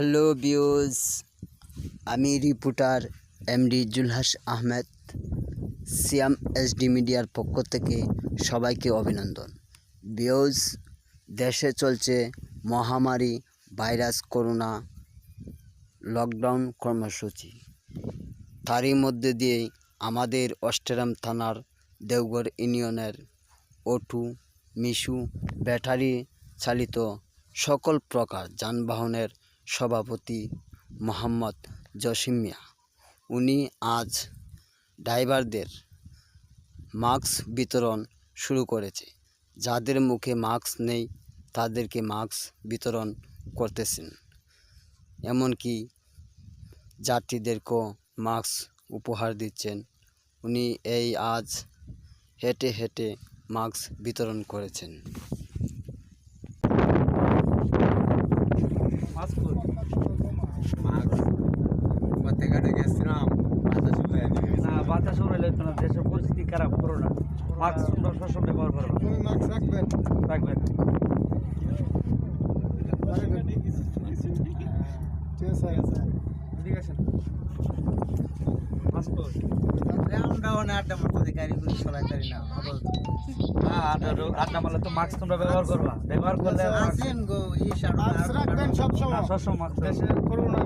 Hello views আমি reporter MD Zulhas Ahmed, Siam SD মিডিয়ার পক্ষ থেকে সবাইকে অভিনন্দন। বিউজ দেশে চলছে মহামারী ভাইরাস করোনা লকডাউন কর্মসূচি। তারই মধ্যে দিয়েই আমাদের অষ্টগ্রাম থানার দেওগড় ইউনিয়নের অটু মিশু ব্যাটারি চালিত সকল প্রকার যানবাহনের সভাপতি মোহাম্মদ জসিম মিয়া। উনি আজ ড্রাইভারদের মাস্ক বিতরণ শুরু করেছে। যাদের মুখে মাস্ক নেই, তাদেরকে মাস্ক বিতরণ করতেছেন। এমনকি যাত্রীদেরকেও মাস্ক উপহার দিচ্ছেন। উনি এই আজ হেঁটে হেঁটে মাস্ক বিতরণ করেছেন। পত্রিকাটা গেছিলাম বাতাস উড়াইলে তো না দেশের পরিস্থিতি খারাপ করো না। মাস্ক তোমরা সবসময় ব্যবহার করো। তুমি মাস্ক রাখবেন? রাখবেন। ঠিক আছে। ঠিক আছে। মাস্ক। আমরা অনেক আড্ডা মারতে গাড়ি গুলি না হ্যাঁ আড্ডা আড্ডা তো মাস্ক তোমরা ব্যবহার করবা ব্যবহার করলে মাস্ক গো ই রাখবেন সব হ্যাঁ, সবসময় মাস্ক দেশে করোনা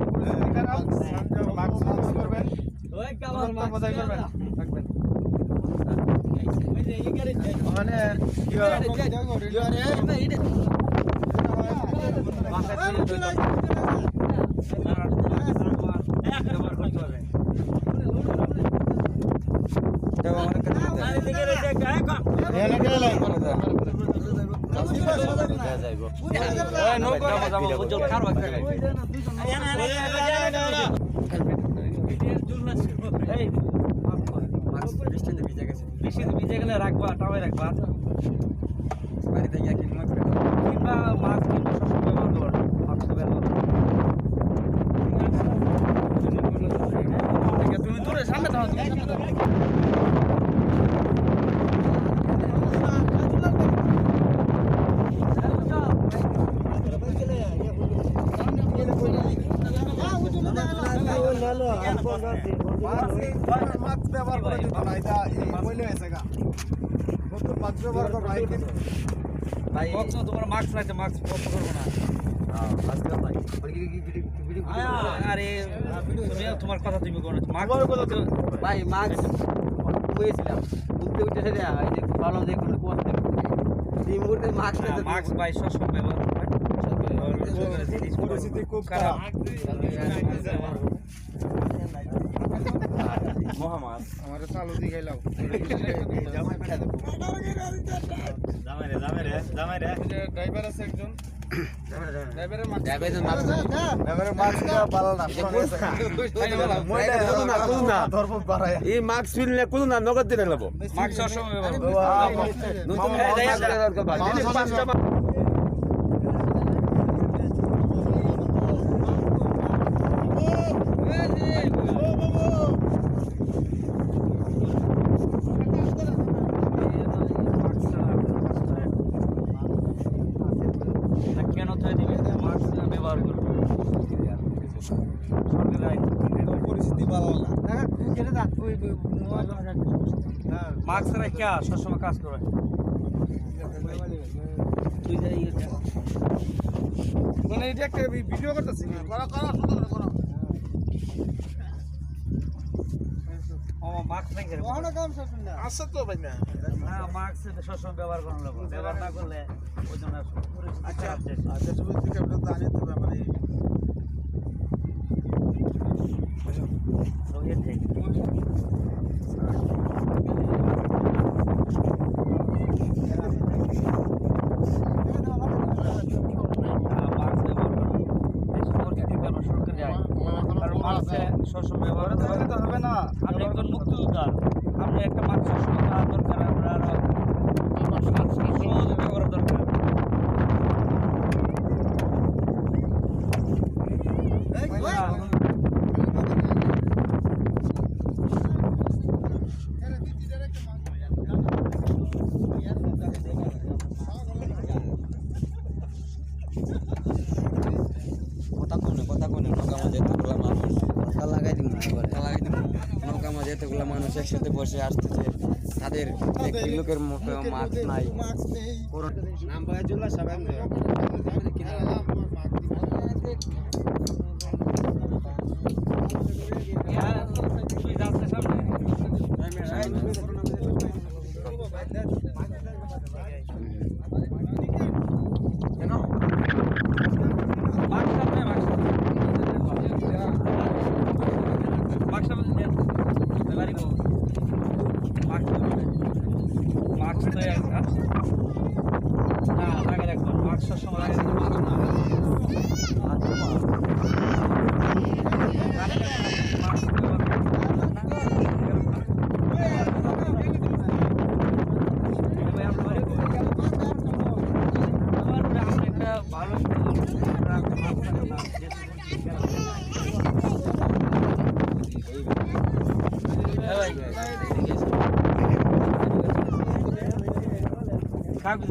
মাস্ক ইউজ করবেন দূরত্ব বজায় করবেন রাখবেন মানে এটা। ব্যবহার করতে হবে এনে গেলে ওই নৌকা যাব, যাব, উজ্জ্বল, খারাপ একটা গাড়ি। এই, মাস্ক কর। মাস্ক বৃষ্টিতে ভিজে গেলে রাখবা টাওয়াই রাখবা বাড়িতে গিয়ে কিনে মাস্ক কিংবা মাস্ক কিন্তু সবসময় ব্যবহার করো দাও মাস্ক ব্যবহার করে দিতে না এটা এই বইলে হয়েছে গা নতুন মাস্ক ব্যবহার করো ভাই কখনো তোমার মাস্ক রাখতে মাস্ক পছন্দ করব না। আরে তুমি তোমার কথা তুমি কোনো ভাই মাস্ক বইয়েছিলাম বুঝতে উঠে সেটা ভালো যে কোনো করতে এই মুহূর্তে মাস্ক মাস্ক ভাই সবসময় ব্যবহার পরিস্থিতি খুব খারাপ। মহামার আমার চালু দিয়ে গেলাম জামাই পেটা দেবো ড্রাইভার আছে একজন ড্রাইভারের মাস্ক ড্রাইভারের মাস্ক ড্রাইভারের মাস্ক ভালো না ধর্ম মাস্ক রেখে সবসময় কাজ করে। মানে এটা একটা ভিডিও করতেছি করা করা সুন্দর করা কাম আছে তো ভাই না। না মাস্ক সবসময় ব্যবহার করা ব্যবহার না করলে ওই জন্য আচ্ছা। আচ্ছা তুমি থেকে আমরা জানি তো ব্যাপারে রোগের থেকে মাস্ক ব্যবহার করো দেশের পরিস্থিতি কারণ সরকার যায় কারণ মাস্কে সবসময় ব্যবহার করতে তো হবে না। আপনি একজন মুক্তিযোদ্ধা। আপনি একটা মাস্ক সবসময় দরকার আমরা সহযোগিতা করা দরকার কথা কম না কথা মানুষ একসাথে বসে আসতেছে। তাদের লোকের মুখে মাস্ক নাই।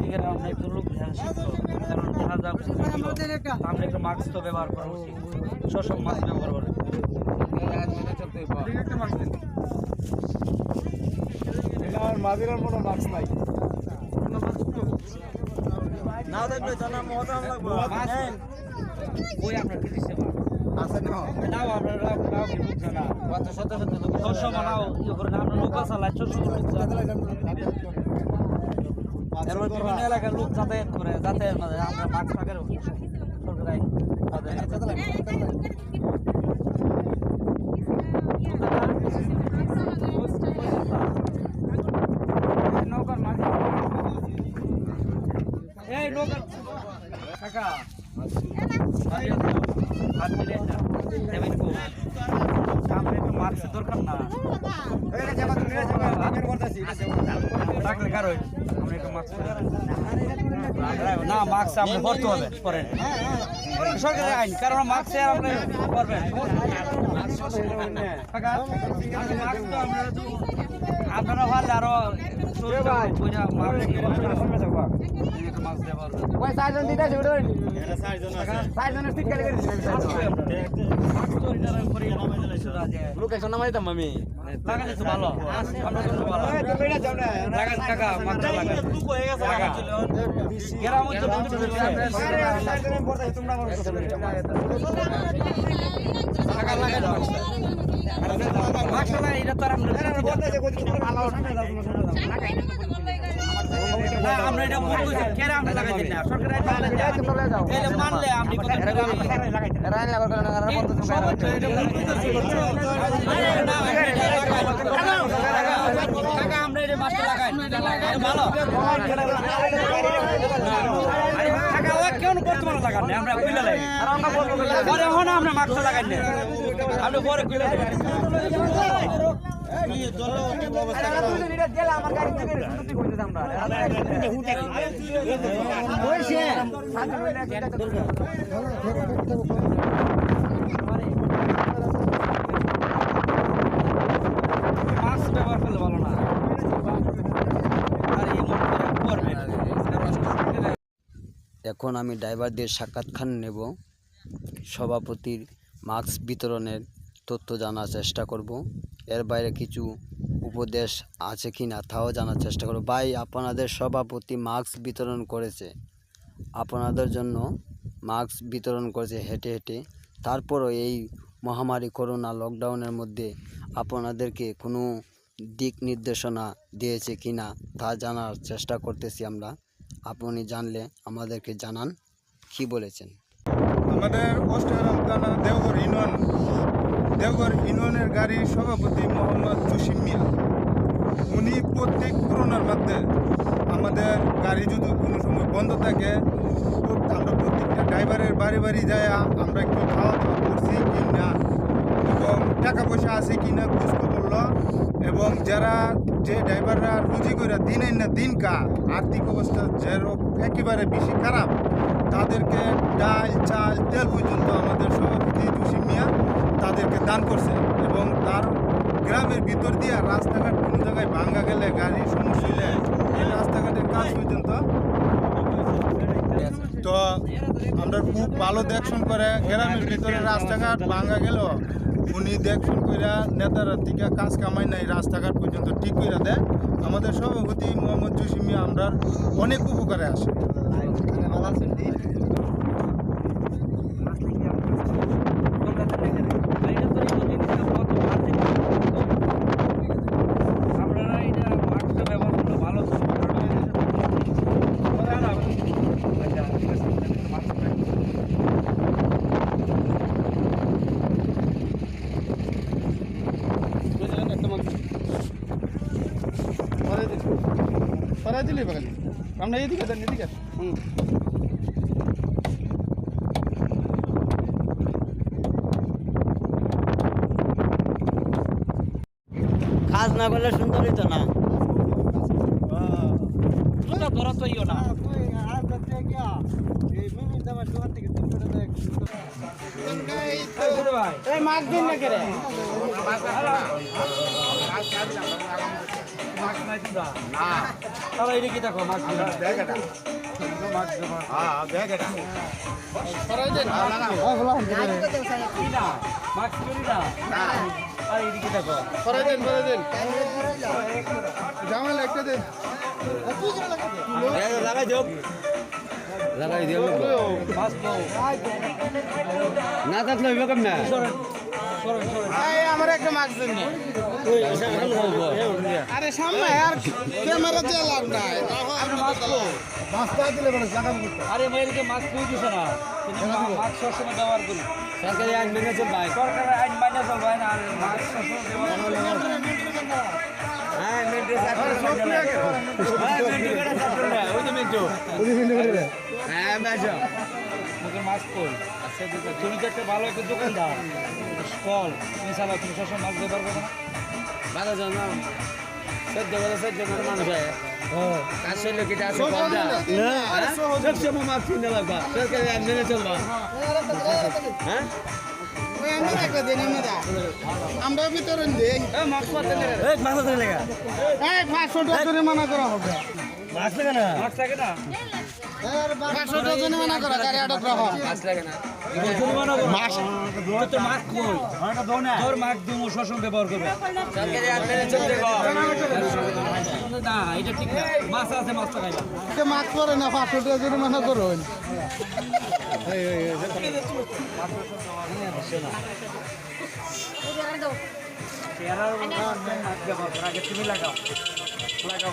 দিকে আমরা একটু লোক ধ্যান শিখতো কারণ আমরা একটু। মাস্ক তো ব্যবহার করা উচিত। সব মাস্ক ব্যবহার করে। মাঝিরার কোনো মাস্ক নাই। নাও দেখবে জানা মহতরম লাগবে। ওই আপনার কি দিচ্ছে আছে না। নাও আপনার নাও নাও কি বুঝছে না। কত শত শত লোক ছশো বানাও ইয়ে করে আমরা চালাই লোক চালাই। এরপর বিভিন্ন এলাকার লোক যাতায়াত করে যাতায়াত মানে আমরা মাস্ক থাকার সরকার নৌকার মাঝে। এই নৌকার কাকা। দরকার না না মাস্ক আপনি করতে হবে করেন সরকারি আইন কারণ মাস্ক আপনি তো আপনারা ভালো আরও লোকেশন নামাই দাম আমি। লাগালে তো ভালো। লাগান কাকা লাগান গ্রাম লাগা মাস্ক লাগা এটা তো আর আমরা এটা বলতে লাগাই। ভালো? কেন বর্তমানে লাগান না আমরা কইলা লাগি আর আমরা বলব পরে হন আমরা মাস্ক লাগাই না আমরা পরে কইলা লাগে মাস্ক ব্যবহার করলে ভালো না আর এমন করে করবে এখন আমি ড্রাইভারদের সাক্ষাৎকার নেব। সভাপতির মাস্ক বিতরণের তথ্য জানার চেষ্টা করব। এর বাইরে কিছু উপদেশ আছে কি না তাও জানার চেষ্টা করব। ভাই, আপনাদের সভাপতি মাস্ক বিতরণ করেছে। আপনাদের জন্য মাস্ক বিতরণ করেছে হেঁটে হেঁটে। তারপরও এই মহামারী করোনা লকডাউনের মধ্যে আপনাদেরকে কোনো দিক নির্দেশনা দিয়েছে কি না তা জানার চেষ্টা করতেছি আমরা। আপনি জানলে আমাদেরকে জানান কি বলেছেন। আমাদের দেওঘর ইউনিয়ন, দেওঘর ইউনিয়নের গাড়ির সভাপতি মোহাম্মদ জসিম মিয়া। উনি প্রত্যেক করোনার মধ্যে আমাদের গাড়ি যদি কোনো সময় বন্ধ থাকে, আমরা প্রত্যেকটা ড্রাইভারের বাড়ি বাড়ি যায়, আমরা কি খাওয়া দাওয়া করছি কি না এবং টাকা পয়সা আছে কি না খোঁজ খবর এবং যারা যে ড্রাইভাররা রুজি করে দিনের না দিন কা আর্থিক অবস্থা যেরকম একেবারে বেশি খারাপ, তাদেরকে ডাল, চাল, তেল পর্যন্ত আমাদের সভাপতি জসিম মিয়া তাদেরকে দান করছে এবং তার গ্রামের ভিতর দিয়ে রাস্তাঘাট কোনো জায়গায় ভাঙ্গা গেলে গাড়ির সমস্যা হলে এই রাস্তাঘাটের কাজ পর্যন্ত তো আমরা খুব ভালো দেখশন করে গ্রামের ভিতরে রাস্তাঘাট ভাঙ্গা গেল উনি দেখুন কইরা নেতারা থেকে কাজ কামাই নাই, রাস্তাঘাট পর্যন্ত ঠিক কইরা দেয়। আমাদের সভাপতি মোহাম্মদ জসিমিয়া আমরা অনেক উপকারে আসে আপনারা এটা মাস্কটা ব্যবহার করলে ভালো আচ্ছা ঠিক আছে মাস্কটা সরাই দিলি বাগালি আমরা এদিকে দেন এদিকে। হুম। কাজ না করলে সুন্দরই তো না। ধরা তো ইও না। এই মাছ দিন না কেরে তাহলে এটা। কি দেখো মাস্ক সরাই দেন। মাস্ক করি না? আর এদিকে দেখো। সরাই দেন সরাই দেন। জামাল একটা দেন লাগাই দিও। লাগাই দিও। মাস্ক না থাকলে হইব কেমন? না সরেন সরেন এই আমার একটা মাছ দিন নে। আরে সামনে আর ক্যামেরা দিয়ে লাভ নাই। আপনি মাস্ক দিলে আরে মেয়েকে মাস্ক কই দিছে না। কিন্তু সবসময় ব্যবহার করি। সরকারি আইন মেনে চল ভাই সরকারের আইন মাইনে না মাস্ক সবসময় ব্যবহার করি। হ্যাঁ মেন্টে ওই তো মেন্টু হ্যাঁ মুখের মাস্ক কই আচ্ছা তুমি তো একটা ভালো একটা দোকানদার স্টল। তুমি চালাও তুমি সবসময় মাস্ক ব্যবহার করো না? করে করে মানুষ হয়। মাছ কিনে লাগবা সরকারি আইন মেনে হ্যাঁ? আমরা দেই মাছ মাছ করা হবে। মাছ লাগে না? মাস্ক থাকে না? পাঁচশো টাকা জরিমানা করা গাড়ি আটক রাখা মাছ লাগে মাস্ক কই তোর মাস্ক তুমি সবসময় ব্যবহার করবে মেনে না এটা ঠিক না। মাছ আছে মাছটা খাইবা মাছ করে না পাঁচশো টাকা জরিমানা করুন আগে তুমি লাগাও। লাগাও।